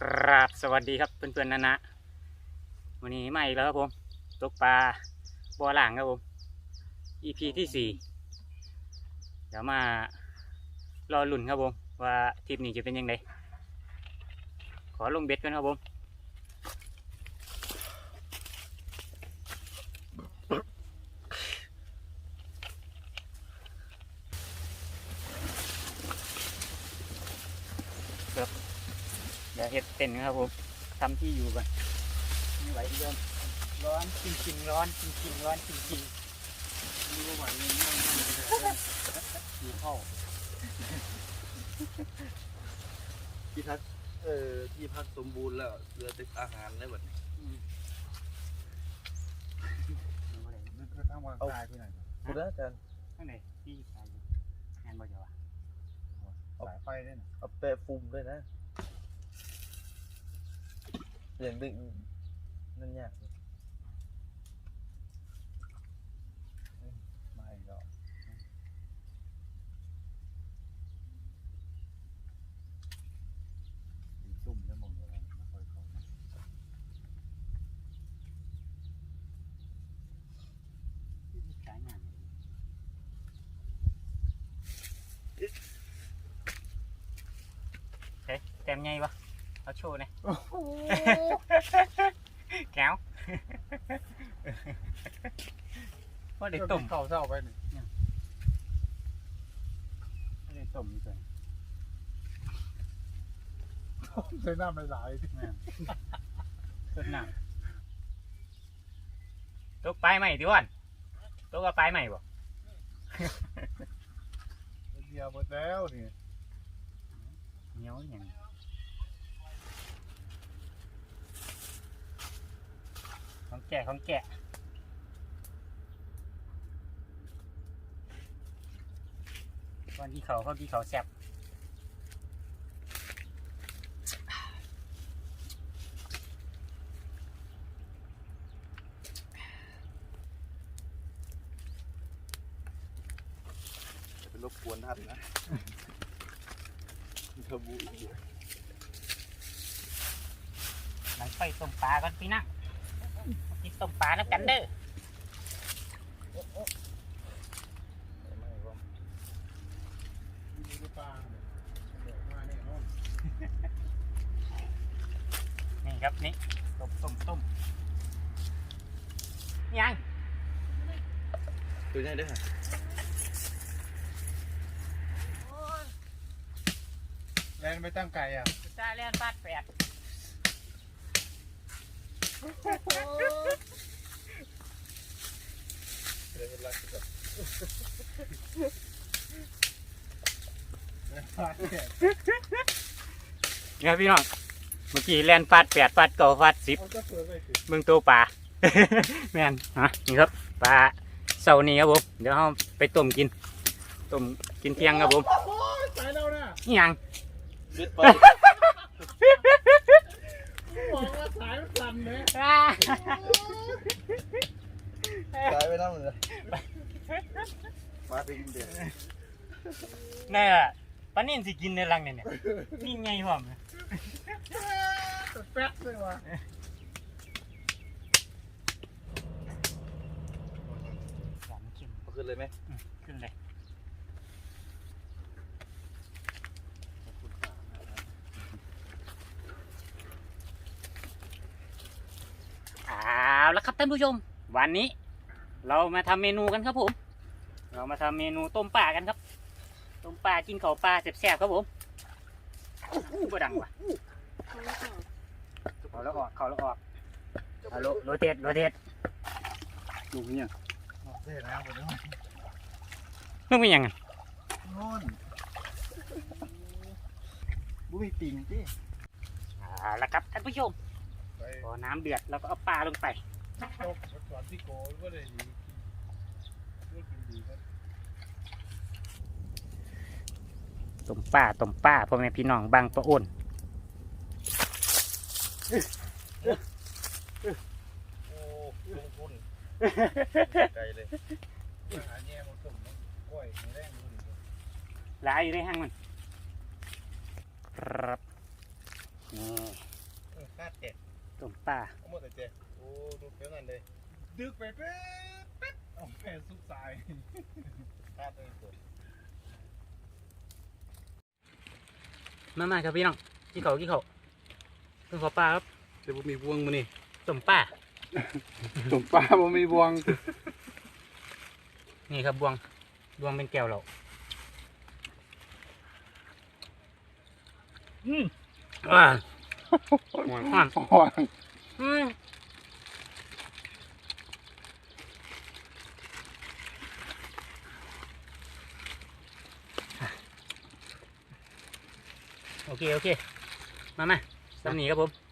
กราบสวัสดีครับเพื่อนๆนะนะวันนี้มาอีกแล้วครับผมตกปลาบ่อหลังครับผม EP ที่สี่เดี๋ยวมารอลุ่นครับผม ว่าทริปนี้จะเป็นยังไงขอลงเบ็ดกันครับผม เดี๋ยวเห็ดเต็นครับผมทำที่อยู่ก่อนไม่ไหวเดิมร้อนจริงๆร้อนจริงๆร้อนจริงรู้ว่าเงินนั่งนั่งเลยๆอยู่เข้าที่พักเอ่อที่พักสมบูรณ์แล้วเหลือแต่อาหารแล้วแบบนี้นั่นคือทางวางกายที่ไหนคุณอาจารย์ข้างในที่ใส่งานบ่เจอวะสายไฟเนี่ยนะเอาแปะฟุมด้วยนะ อย่างดึงนั่นยากมาอีกแล้วมีซุ่ มแล้วมองอะไรไม่ค่อยเขานะขายงานเฮ้ยเต็มไงวะเอาโชว์หน่อยแก้วว่าเด็กตุ่มเข้าเศร้าไปหนึ่งไม่ได้ต้มนี่เลยใช้น้ำไม่หลายที่ต้นน้ำตกปลายใหม่ดิวันตกกับปลายใหม่บ่เดียวหมดแล้วนี่เหนียวอย่างของ แก่ของแก่วันที่เขาเขาที่เขาแซ่บจะเป็นรบกวนท่านนะขบูอีกอยู่หลังไปต้มปลาก่อนพี่นะ กินต้มปลาแล้วกันเด้อไม่ว่ามีลูกปลาเนี่ยเดี๋ยวมาเนี่ยโน่นนี่ครับนี่ต้มต้มต้มยังตัวนี้ด้วยฮะแรงไม่ตั้งไก่อะซาเลียนฟาดแปด เดี๋ยวเห็นรักกับปลาเนี่ยนี่ครับพี่น้อง เมื่อกี้แลนฟาดแปดฟาดเก้าฟาดสิบเอาก็เปิดไปสิเบิ่งตัวปลา แม่นฮะนี่ครับปลาเสาร์นี้ครับผม เดี๋ยวเราไปต้มกิน ต้มกินเที่ยงครับผมโอ้ยสายเราน่ะนี่ยัง เบ็ดไปบอกว่าสายมันสั่นเลย ตายไปน้ำเลยมาเป็นเด็ด นี่นละปลานิ่นสิกินในรังเนี่ยเนี่ยนี่ไงพร้อมนะแป๊ดเลยว่ะหวานเค็มเอาขึ้นเลยไหมอืมขึ้นเลยเอาละครับท่านผู้ชม วันนี้ เรามาทำเมนูกันครับผม เรามาทำเมนูต้มปลากันครับ ต้มปลากินข้าวปลาแซ่บๆครับผมอู้บ่ดังว่ะเขาแล้วออกเขาแล้วออกเอาโลโรเตตโรเตตดูเนี่ยเท่นะผมเนี่ยมึงเป็นยังไงโน่นบุ้ยติ่งที่เอาละครับท่านผู้ชมไปพอน้ำเดือดเราก็เอาปลาลงไปตกก่อนที่โกก็ได้ดีก็กินดีครับ ต้มปลาต้มปลาพ่อแม่พี่น้องบางประอ้นโอ้ลงทุนใจเลยหาแง่มาส่งมันกล้วยแรงดูดิหลายอยู่ในห้างมันครับนี่แจกต้มปลาเอาหมดแต่แจกโอ้ดูเพี้ยงกันเลยดึกไปเป๊ะเป๊ะเอาแม่สุดสายพลาดเลยตัว มามาครับพี่น้องกี่เขากี่เขาเพิ่งขอปลาครับแต่บ่มีบวงมื้อนี้ต้มปลาสมปลาบ่มีบวง นี่ครับบวงบวงเป็นแก้วเราอืมอ่าห่วงห่วงห่วงอืม โอเค โอเค มามาสำนีครับผม